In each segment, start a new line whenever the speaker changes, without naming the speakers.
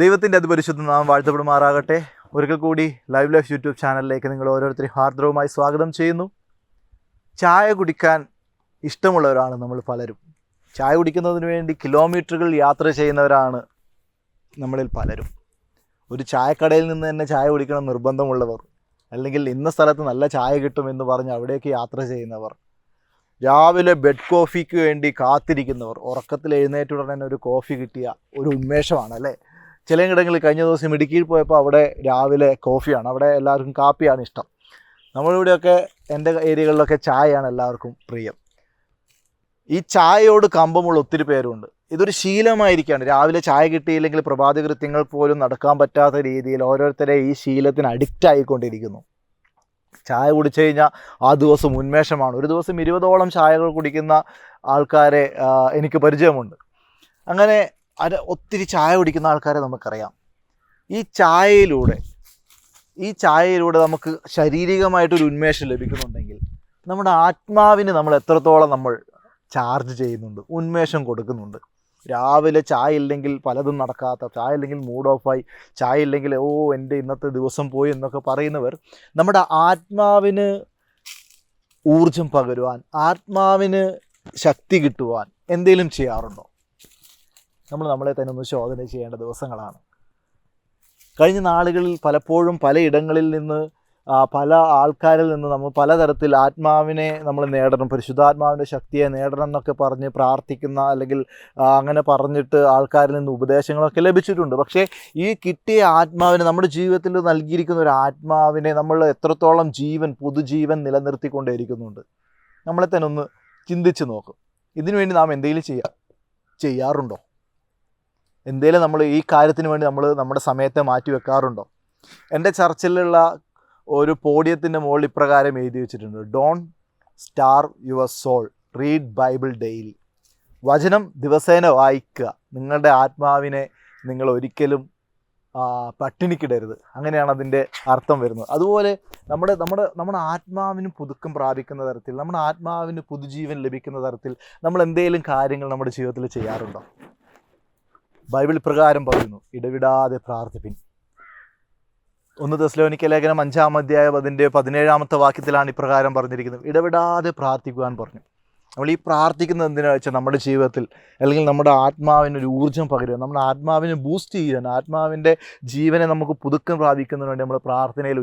ദൈവത്തിൻ്റെ അതിപരിശുദ്ധ നാം വാഴ്ത്തപ്പെടുമാറാകട്ടെ ഒരിക്കൽ കൂടി ലൈവ് ലൈഫ് യൂട്യൂബ് ചാനലിലേക്ക് നിങ്ങൾ ഓരോരുത്തരെയും ഹാർദ്രവുമായി സ്വാഗതം ചെയ്യുന്നു ചായ കുടിക്കാൻ ഇഷ്ടമുള്ളവരാണ് നമ്മൾ പലരും ചായ കുടിക്കുന്നതിന് വേണ്ടി കിലോമീറ്ററുകൾ യാത്ര ചെയ്യുന്നവരാണ് നമ്മളിൽ പലരും ഒരു ചായക്കടയിൽ നിന്ന് തന്നെ ചായ കുടിക്കണം നിർബന്ധമുള്ളവർ അല്ലെങ്കിൽ ഇന്ന സ്ഥലത്ത് നല്ല ചായ കിട്ടുമെന്ന് പറഞ്ഞ് അവിടേക്ക് യാത്ര ചെയ്യുന്നവർ രാവിലെ ബെഡ് കോഫിക്ക് വേണ്ടി കാത്തിരിക്കുന്നവർ ഉറക്കത്തിൽ എഴുന്നേറ്റ് ഉടനെ ഒരു കോഫി കിട്ടിയ ഒരു ഉന്മേഷമാണ് അല്ലേ ചിലയിടങ്ങളിൽ കഴിഞ്ഞ ദിവസം ഇടുക്കിയിൽ പോയപ്പോൾ അവിടെ രാവിലെ കോഫിയാണ് അവിടെ എല്ലാവർക്കും കാപ്പിയാണ് ഇഷ്ടം നമ്മളിവിടെയൊക്കെ എൻ്റെ ഏരിയകളിലൊക്കെ ചായയാണ് എല്ലാവർക്കും പ്രിയം ഈ ചായയോട് കമ്പമുള്ള ഒത്തിരി പേരുണ്ട് ഇതൊരു ശീലമായിരിക്കുകയാണ് രാവിലെ ചായ കിട്ടിയില്ലെങ്കിൽ പ്രഭാതകൃത്യങ്ങൾ പോലും നടക്കാൻ പറ്റാത്ത രീതിയിൽ ഓരോരുത്തരെ ഈ ശീലത്തിന് അഡിക്റ്റ് ആയിക്കൊണ്ടിരിക്കുന്നു ചായ കുടിച്ചു കഴിഞ്ഞാൽ ആ ദിവസം ഉന്മേഷമാണ് ഒരു ദിവസം ഇരുപതോളം ചായകൾ കുടിക്കുന്ന ആൾക്കാരെ എനിക്ക് പരിചയമുണ്ട് അങ്ങനെ അത് ഒത്തിരി ചായ കുടിക്കുന്ന ആൾക്കാരെ നമുക്കറിയാം ഈ ചായയിലൂടെ ഈ ചായയിലൂടെ നമുക്ക് ശാരീരികമായിട്ടൊരു ഉന്മേഷം ലഭിക്കുന്നുണ്ടെങ്കിൽ നമ്മുടെ ആത്മാവിന് നമ്മൾ എത്രത്തോളം നമ്മൾ ചാർജ് ചെയ്യുന്നുണ്ട് ഉന്മേഷം കൊടുക്കുന്നുണ്ട് രാവിലെ ചായ ഇല്ലെങ്കിൽ പലതും നടക്കാത്ത ചായ ഇല്ലെങ്കിൽ മൂഡ് ഓഫായി ചായ ഇല്ലെങ്കിൽ ഓ എൻ്റെ ഇന്നത്തെ ദിവസം പോയി എന്നൊക്കെ പറയുന്നവർ നമ്മുടെ ആത്മാവിന് ഊർജം പകരുവാൻ ആത്മാവിന് ശക്തി കിട്ടുവാൻ എന്തെങ്കിലും ചെയ്യാറുണ്ടോ നമ്മൾ നമ്മളെ തന്നെ ഒന്ന് ശോധന ചെയ്യേണ്ട ദിവസങ്ങളാണ് കഴിഞ്ഞ നാളുകളിൽ പലപ്പോഴും പലയിടങ്ങളിൽ നിന്ന് പല ആൾക്കാരിൽ നിന്ന് നമ്മൾ പലതരത്തിൽ ആത്മാവിനെ നമ്മൾ നേടണം പരിശുദ്ധാത്മാവിൻ്റെ ശക്തിയെ നേടണം എന്നൊക്കെ പറഞ്ഞ് പ്രാർത്ഥിക്കുന്ന അല്ലെങ്കിൽ അങ്ങനെ പറഞ്ഞിട്ട് ആൾക്കാരിൽ നിന്ന് ഉപദേശങ്ങളൊക്കെ ലഭിച്ചിട്ടുണ്ട് പക്ഷേ ഈ കിട്ടിയ ആത്മാവിനെ നമ്മുടെ ജീവിതത്തിൽ നൽകിയിരിക്കുന്ന ഒരു ആത്മാവിനെ നമ്മൾ എത്രത്തോളം ജീവൻ പൊതുജീവൻ നിലനിർത്തിക്കൊണ്ടേയിരിക്കുന്നുണ്ട് നമ്മളെ തന്നെ ഒന്ന് ചിന്തിച്ച് നോക്കും ഇതിനുവേണ്ടി നാം എന്തെങ്കിലും ചെയ്യാ ചെയ്യാറുണ്ടോ എന്തേലും നമ്മൾ ഈ കാര്യത്തിന് വേണ്ടി നമ്മൾ നമ്മുടെ സമയത്തെ മാറ്റി വെക്കാറുണ്ടോ എൻ്റെ ചർച്ചിലുള്ള ഒരു പോഡിയത്തിൻ്റെ മുകളിൽ ഇപ്രകാരം എഴുതി വെച്ചിട്ടുണ്ട് don't starve your soul read Bible daily വചനം ദിവസേന വായിക്കുക നിങ്ങളുടെ ആത്മാവിനെ നിങ്ങൾ ഒരിക്കലും പട്ടിണിക്കിടരുത് അങ്ങനെയാണ് അതിൻ്റെ അർത്ഥം വരുന്നത് അതുപോലെ നമ്മുടെ നമ്മുടെ നമ്മുടെ ആത്മാവിന് പുതുക്കം പ്രാപിക്കുന്ന തരത്തിൽ നമ്മുടെ ആത്മാവിന് പുതുജീവൻ ലഭിക്കുന്ന തരത്തിൽ നമ്മൾ എന്തെങ്കിലും കാര്യങ്ങൾ നമ്മുടെ ജീവിതത്തിൽ ചെയ്യാറുണ്ടോ ബൈബിൾ പ്രകാരം പറയുന്നു ഇടവിടാതെ പ്രാർത്ഥിപ്പിൻ ഒന്ന് ദസ്ലോനിക്ക ലേഖനം അഞ്ചാം അധ്യായം അതിൻ്റെ പതിനേഴാമത്തെ വാക്യത്തിലാണ് ഇപ്രകാരം പറഞ്ഞിരിക്കുന്നത് ഇടവിടാതെ പ്രാർത്ഥിക്കുവാൻ പറഞ്ഞു നമ്മൾ ഈ പ്രാർത്ഥിക്കുന്നത് എന്തിനാ വെച്ചാൽ നമ്മുടെ ജീവിതത്തിൽ അല്ലെങ്കിൽ നമ്മുടെ ആത്മാവിന് ഒരു ഊർജ്ജം പകരുക നമ്മുടെ ആത്മാവിനെ ബൂസ്റ്റ് ചെയ്യാൻ ആത്മാവിൻ്റെ ജീവനെ നമുക്ക് പുതുക്കം പ്രാപിക്കുന്നതിന് വേണ്ടി നമ്മൾ പ്രാർത്ഥനയിൽ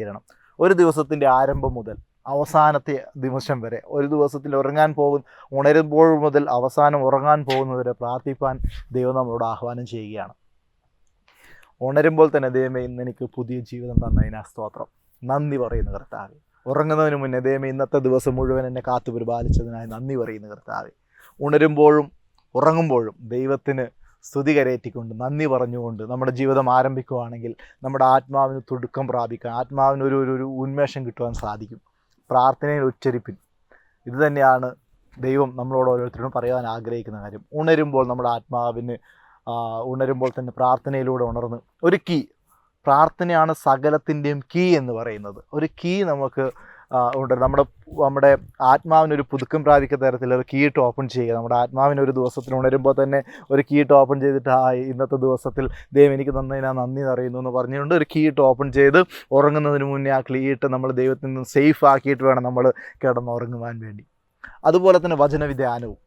തീരണം ഒരു ദിവസത്തിൻ്റെ ആരംഭം മുതൽ അവസാനത്തെ നിമിഷം വരെ ഒരു ദിവസത്തിൽ ഉറങ്ങാൻ പോകുന്ന ഉണരുമ്പോൾ മുതൽ അവസാനം ഉറങ്ങാൻ പോകുന്നവരെ പ്രാർത്ഥിപ്പാൻ ദൈവം നമ്മളോട് ആഹ്വാനം ചെയ്യുകയാണ് ഉണരുമ്പോൾ തന്നെ ദൈവമേ ഇന്ന് എനിക്ക് പുതിയ ജീവിതം തന്നതിന് സ്തോത്രം നന്ദി പറയുന്ന കർത്താവ് ഉറങ്ങുന്നതിന് മുന്നേ ദൈവമേ ഇന്നത്തെ ദിവസം മുഴുവൻ എന്നെ കാത്തു പരിപാലിച്ചതിനായി നന്ദി പറയുന്ന കർത്താവ് ഉണരുമ്പോഴും ഉറങ്ങുമ്പോഴും ദൈവത്തിന് സ്തുതി കരയറ്റിക്കൊണ്ട് നന്ദി പറഞ്ഞുകൊണ്ട് നമ്മുടെ ജീവിതം ആരംഭിക്കുകയാണെങ്കിൽ നമ്മുടെ ആത്മാവിന് തുടുക്കം പ്രാപിക്കാൻ ആത്മാവിന് ഒരു ഒരു ഉന്മേഷം കിട്ടുവാൻ സാധിക്കും പ്രാർത്ഥനയിൽ ഉച്ചരിപ്പിൻ ഇത് തന്നെയാണ് ദൈവം നമ്മളോട് ഓരോരുത്തരോടും പറയാൻ ആഗ്രഹിക്കുന്ന കാര്യം ഉണരുമ്പോൾ നമ്മുടെ ആത്മാവിന് ഉണരുമ്പോൾ തന്നെ പ്രാർത്ഥനയിലൂടെ ഉണർന്ന് ഒരു കീ പ്രാർത്ഥനയാണ് സകലത്തിൻ്റെയും കീ എന്ന് പറയുന്നത് ഒരു കീ നമുക്ക് ഉണ്ട് നമ്മുടെ നമ്മുടെ ആത്മാവിനൊരു പുതുക്കം പ്രാപിക്ക തരത്തിൽ ഒരു കീട്ട് ഓപ്പൺ ചെയ്യുക നമ്മുടെ ആത്മാവിന് ഒരു ദിവസത്തിൽ ഉണരുമ്പോൾ തന്നെ ഒരു കീട്ട് ഓപ്പൺ ചെയ്തിട്ട് ആ ഇന്നത്തെ ദിവസത്തിൽ ദൈവം എനിക്ക് നന്നതിനാ നന്ദി അറിയുന്നു എന്ന് പറഞ്ഞുകൊണ്ട് ഒരു കീട്ട് ഓപ്പൺ ചെയ്ത് ഉറങ്ങുന്നതിന് മുന്നേ ആ കീട്ട് നമ്മൾ ദൈവത്തിൽ നിന്ന് സേഫ് ആക്കിയിട്ട് വേണം നമ്മൾ കിടന്നുറങ്ങുവാൻ വേണ്ടി അതുപോലെ തന്നെ വചനവിധാനവും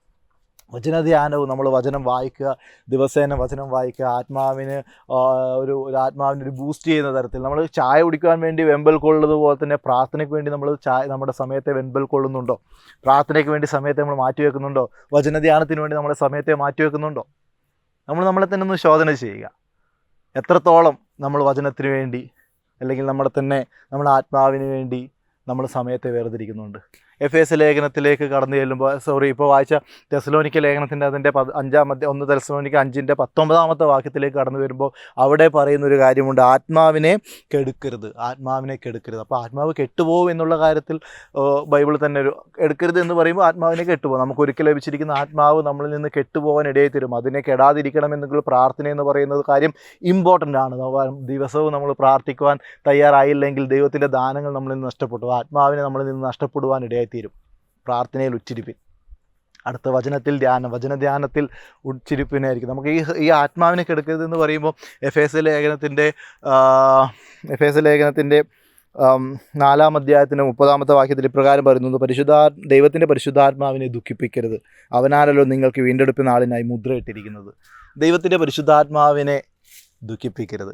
വചനധ്യാനവും നമ്മൾ വചനം വായിക്കുക ദിവസേന വചനം വായിക്കുക ആത്മാവിന് ഒരു ഒരു ആത്മാവിന് ഒരു ബൂസ്റ്റ് ചെയ്യുന്ന തരത്തിൽ നമ്മൾ ചായ കുടിക്കാൻ വേണ്ടി വെമ്പൽ കൊള്ളുന്നതുപോലെ തന്നെ പ്രാർത്ഥനയ്ക്ക് വേണ്ടി നമ്മൾ ചായ നമ്മുടെ സമയത്തെ വെമ്പൽ കൊള്ളുന്നുണ്ടോ പ്രാർത്ഥനയ്ക്ക് വേണ്ടി സമയത്തെ നമ്മൾ മാറ്റി വെക്കുന്നുണ്ടോ വചനധ്യാനത്തിന് വേണ്ടി നമ്മുടെ സമയത്തെ മാറ്റി വെക്കുന്നുണ്ടോ നമ്മൾ നമ്മളെ തന്നെ ഒന്ന് ശോധന ചെയ്യുക എത്രത്തോളം നമ്മൾ വചനത്തിന് വേണ്ടി അല്ലെങ്കിൽ നമ്മുടെ തന്നെ നമ്മുടെ ആത്മാവിന് വേണ്ടി നമ്മൾ സമയത്തെ വേർതിരിക്കുന്നുണ്ട് എഫ് എസ് ലേഖനത്തിലേക്ക് കടന്നു ചെല്ലുമ്പോൾ സോറി ഇപ്പോൾ വായിച്ച തെസ്ലോനിക്ക ലേഖനത്തിൻ്റെ അതിൻ്റെ പത് അഞ്ചാമത്തെ ഒന്ന് തെസ്ലോനിക്ക അഞ്ചിൻ്റെ പത്തൊമ്പതാമത്തെ വാക്യത്തിലേക്ക് കടന്നു വരുമ്പോൾ അവിടെ പറയുന്ന ഒരു കാര്യമുണ്ട് ആത്മാവിനെ കെടുക്കരുത് ആത്മാവിനെ കെടുക്കരുത് അപ്പോൾ ആത്മാവ് കെട്ടുപോകും എന്നുള്ള കാര്യത്തിൽ ബൈബിൾ തന്നെ ഒരു എടുക്കരുത് എന്ന് പറയുമ്പോൾ ആത്മാവിനെ കെട്ടുപോകും നമുക്ക് ഒരിക്കൽ ലഭിച്ചിരിക്കുന്ന ആത്മാവ് നമ്മളിൽ നിന്ന് കെട്ടുപോകാൻ ഇടയെ തരും അതിനെ കെടാതിരിക്കണം എന്നുള്ള പ്രാർത്ഥന എന്ന് പറയുന്നത് കാര്യം ഇമ്പോർട്ടൻ്റ് ആണ് ദിവസവും നമ്മൾ പ്രാർത്ഥിക്കുവാൻ തയ്യാറായില്ലെങ്കിൽ ദൈവത്തിൻ്റെ ദാനങ്ങൾ നമ്മളിൽ നിന്ന് നഷ്ടപ്പെട്ടു ആത്മാവിനെ നമ്മളിൽ നിന്ന് നഷ്ടപ്പെടുവാൻ ഇടയായി തീരും പ്രാർത്ഥനയിൽ ഉച്ചിരിപ്പിൻ അടുത്ത വചനത്തിൽ ധ്യാനം വചനധ്യാനത്തിൽ ഉച്ചിരിപ്പിനായിരിക്കും നമുക്ക് ഈ ഈ ആത്മാവിനെ കെടുക്കരുത് എന്ന് പറയുമ്പോൾ എഫ് എസ് ലേഖനത്തിൻ്റെ എഫ് എസ് ലേഖനത്തിൻ്റെ നാലാം അധ്യായത്തിൻ്റെ മുപ്പതാമത്തെ വാക്യത്തിൽ ഇപ്രകാരം പറയുന്നത് പരിശുദ്ധാ ദൈവത്തിൻ്റെ പരിശുദ്ധാത്മാവിനെ ദുഃഖിപ്പിക്കരുത് അവനാണല്ലോ നിങ്ങൾക്ക് വീണ്ടെടുപ്പ് നാളിനായി മുദ്രയിട്ടിരിക്കുന്നത് ദൈവത്തിൻ്റെ പരിശുദ്ധാത്മാവിനെ ദുഃഖിപ്പിക്കരുത്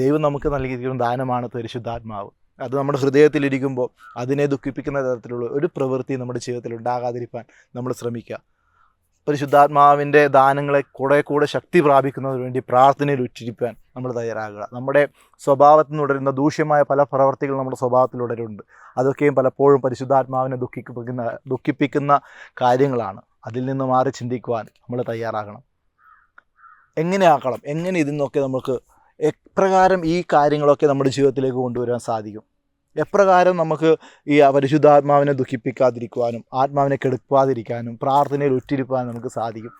ദൈവം നമുക്ക് നൽകിയിരിക്കുന്ന ദാനമാണ് പരിശുദ്ധാത്മാവ് അത് നമ്മുടെ ഹൃദയത്തിലിരിക്കുമ്പോൾ അതിനെ ദുഃഖിപ്പിക്കുന്ന തരത്തിലുള്ള ഒരു പ്രവൃത്തി നമ്മുടെ ജീവിതത്തിൽ ഉണ്ടാകാതിരിക്കാൻ നമ്മൾ ശ്രമിക്കുക പരിശുദ്ധാത്മാവിൻ്റെ ദാനങ്ങളെ കൂടെ കൂടെ ശക്തി പ്രാപിക്കുന്നതിന് വേണ്ടി പ്രാർത്ഥനയിൽ ഉച്ചിരിപ്പാൻ നമ്മൾ തയ്യാറാകുക നമ്മുടെ സ്വഭാവത്തിൽ തുടരുന്ന ദൂഷ്യമായ പല പ്രവർത്തികൾ നമ്മുടെ സ്വഭാവത്തിൽ തുടരുന്നുണ്ട് അതൊക്കെയും പലപ്പോഴും പരിശുദ്ധാത്മാവിനെ ദുഃഖിപ്പിക്കുന്ന ദുഃഖിപ്പിക്കുന്ന കാര്യങ്ങളാണ് അതിൽ നിന്ന് മാറി ചിന്തിക്കുവാൻ നമ്മൾ തയ്യാറാകണം എങ്ങനെ ആക്കണം എങ്ങനെ ഇതിൽ നിന്നൊക്കെ നമുക്ക് എപ്രകാരം ഈ കാര്യങ്ങളൊക്കെ നമ്മുടെ ജീവിതത്തിലേക്ക് കൊണ്ടുവരാൻ സാധിക്കും എപ്രകാരം നമുക്ക് ഈ പരിശുദ്ധാത്മാവിനെ ദുഃഖിപ്പിക്കാതിരിക്കുവാനും ആത്മാവിനെ കെടുക്കാതിരിക്കാനും പ്രാർത്ഥനയിൽ ഉറ്റിരിപ്പാനും നമുക്ക് സാധിക്കും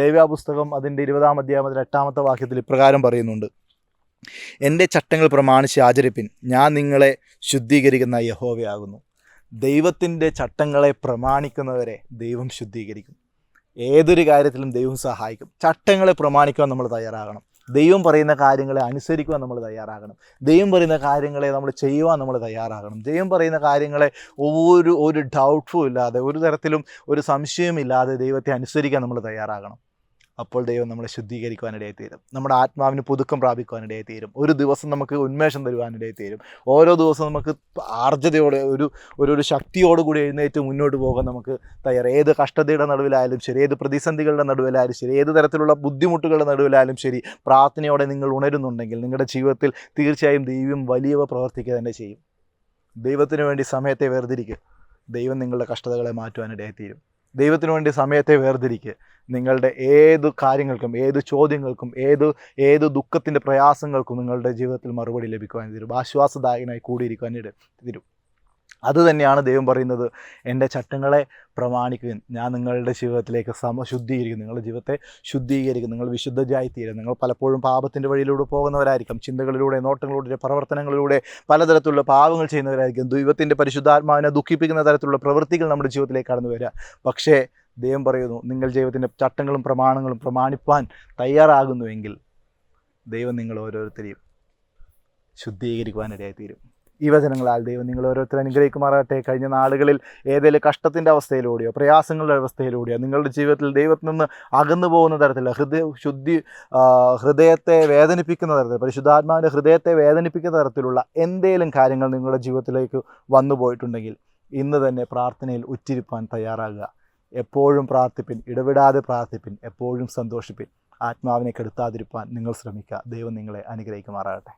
ലേവ്യ പുസ്തകം അതിൻ്റെ ഇരുപതാം അധ്യായത്തിൽ എട്ടാമത്തെ വാക്യത്തിൽ ഇപ്രകാരം പറയുന്നുണ്ട് എൻ്റെ ചട്ടങ്ങൾ പ്രമാണിച്ച് ആചരിപ്പിൻ ഞാൻ നിങ്ങളെ ശുദ്ധീകരിക്കുന്ന യഹോവയാകുന്നു ദൈവത്തിൻ്റെ ചട്ടങ്ങളെ പ്രമാണിക്കുന്നവരെ ദൈവം ശുദ്ധീകരിക്കും ഏതൊരു കാര്യത്തിലും ദൈവം സഹായിക്കും ചട്ടങ്ങളെ പ്രമാണിക്കുവാൻ നമ്മൾ തയ്യാറാകണം ദൈവം പറയുന്ന കാര്യങ്ങളെ അനുസരിക്കുവാൻ നമ്മൾ തയ്യാറാകണം ദൈവം പറയുന്ന കാര്യങ്ങളെ നമ്മൾ ചെയ്യുവാൻ നമ്മൾ തയ്യാറാകണം ദൈവം പറയുന്ന കാര്യങ്ങളെ ഒരു ഒരു ഡൗട്ടും ഇല്ലാതെ ഒരു തരത്തിലും ഒരു സംശയമില്ലാതെ ദൈവത്തെ അനുസരിക്കാൻ നമ്മൾ തയ്യാറാകണം അപ്പോൾ ദൈവം നമ്മളെ ശുദ്ധീകരിക്കുവാനിടയായി തീരും നമ്മുടെ ആത്മാവിന് പുതുക്കം പ്രാപിക്കുവാനിടയായി തീരും ഒരു ദിവസം നമുക്ക് ഉന്മേഷം തരുവാനിടയായി തീരും ഓരോ ദിവസവും നമുക്ക് ആർജതയോടെ ഒരു ഒരു ഒരു ശക്തിയോടുകൂടി എഴുന്നേറ്റ് മുന്നോട്ട് പോകാൻ നമുക്ക് തയ്യാറ് ഏത് കഷ്ടതയുടെ നടുവിലായാലും ശരി ഏത് പ്രതിസന്ധികളുടെ നടുവിലായാലും ശരി ഏത് തരത്തിലുള്ള ബുദ്ധിമുട്ടുകളുടെ നടുവിലായാലും ശരി പ്രാർത്ഥനയോടെ നിങ്ങൾ ഉണരുന്നുണ്ടെങ്കിൽ നിങ്ങളുടെ ജീവിതത്തിൽ തീർച്ചയായും ദൈവം വലിയവ പ്രവർത്തിക്കുക തന്നെ ചെയ്യും ദൈവത്തിന് വേണ്ടി സമയത്തെ വേർതിരിക്കുക ദൈവം നിങ്ങളുടെ കഷ്ടതകളെ മാറ്റുവാനിടയായി തീരും ദൈവത്തിനു വേണ്ടി സമയത്തെ വേർതിരിക്കുക നിങ്ങളുടെ ഏത് കാര്യങ്ങൾക്കും ഏത് ചോദ്യങ്ങൾക്കും ഏത് ഏത് ദുഃഖത്തിൻ്റെ പ്രയാസങ്ങൾക്കും നിങ്ങളുടെ ജീവിതത്തിൽ മറുപടി ലഭിക്കുവാൻ തരും ആശ്വാസദായകനായി കൂടിയിരിക്കുവാൻ തരും അത് തന്നെയാണ് ദൈവം പറയുന്നത് എൻ്റെ ചട്ടങ്ങളെ പ്രമാണിക്കുക ഞാൻ നിങ്ങളുടെ ജീവിതത്തിലേക്ക് സമശുദ്ധീകരിക്കും നിങ്ങളുടെ ജീവിതത്തെ ശുദ്ധീകരിക്കും നിങ്ങൾ വിശുദ്ധജായിത്തീരും നിങ്ങൾ പലപ്പോഴും പാപത്തിൻ്റെ വഴിയിലൂടെ പോകുന്നവരായിരിക്കും ചിന്തകളിലൂടെ നോട്ടങ്ങളിലൂടെ പ്രവർത്തനങ്ങളിലൂടെ പലതരത്തിലുള്ള പാപങ്ങൾ ചെയ്യുന്നവരായിരിക്കും ദൈവത്തിൻ്റെ പരിശുദ്ധാത്മാവിനെ ദുഃഖിപ്പിക്കുന്ന തരത്തിലുള്ള പ്രവൃത്തികൾ നമ്മുടെ ജീവിതത്തിലേക്ക് കടന്നു വരിക പക്ഷേ ദൈവം പറയുന്നു നിങ്ങൾ ദൈവത്തിൻ്റെ ചട്ടങ്ങളും പ്രമാണങ്ങളും പ്രമാണിപ്പാൻ തയ്യാറാകുന്നുവെങ്കിൽ ദൈവം നിങ്ങൾ ഓരോരുത്തരെയും ശുദ്ധീകരിക്കുവാനിടയായിത്തീരും ഈ വചനങ്ങളാൽ ദൈവം നിങ്ങൾ ഓരോരുത്തരും അനുഗ്രഹിക്കുമാറാകട്ടെ കഴിഞ്ഞ നാളുകളിൽ ഏതെങ്കിലും കഷ്ടത്തിൻ്റെ അവസ്ഥയിലൂടെയോ പ്രയാസങ്ങളുടെ അവസ്ഥയിലൂടെയോ നിങ്ങളുടെ ജീവിതത്തിൽ ദൈവത്തിൽ നിന്ന് അകന്നു പോകുന്ന തരത്തിൽ ഹൃദയ ശുദ്ധി ഹൃദയത്തെ വേദനിപ്പിക്കുന്ന തരത്തിൽ പരിശുദ്ധാത്മാവിൻ്റെ ഹൃദയത്തെ വേദനിപ്പിക്കുന്ന തരത്തിലുള്ള എന്തെങ്കിലും കാര്യങ്ങൾ നിങ്ങളുടെ ജീവിതത്തിലേക്ക് വന്നു പോയിട്ടുണ്ടെങ്കിൽ ഇന്ന് തന്നെ പ്രാർത്ഥനയിൽ ഉച്ചിരിപ്പാൻ തയ്യാറാകുക എപ്പോഴും പ്രാർത്ഥിപ്പിൻ ഇടവിടാതെ പ്രാർത്ഥിപ്പിൻ എപ്പോഴും സന്തോഷിപ്പിൻ ആത്മാവിനെ കെടുത്താതിരിപ്പാൻ നിങ്ങൾ ശ്രമിക്കുക ദൈവം നിങ്ങളെ അനുഗ്രഹിക്കുമാറാകട്ടെ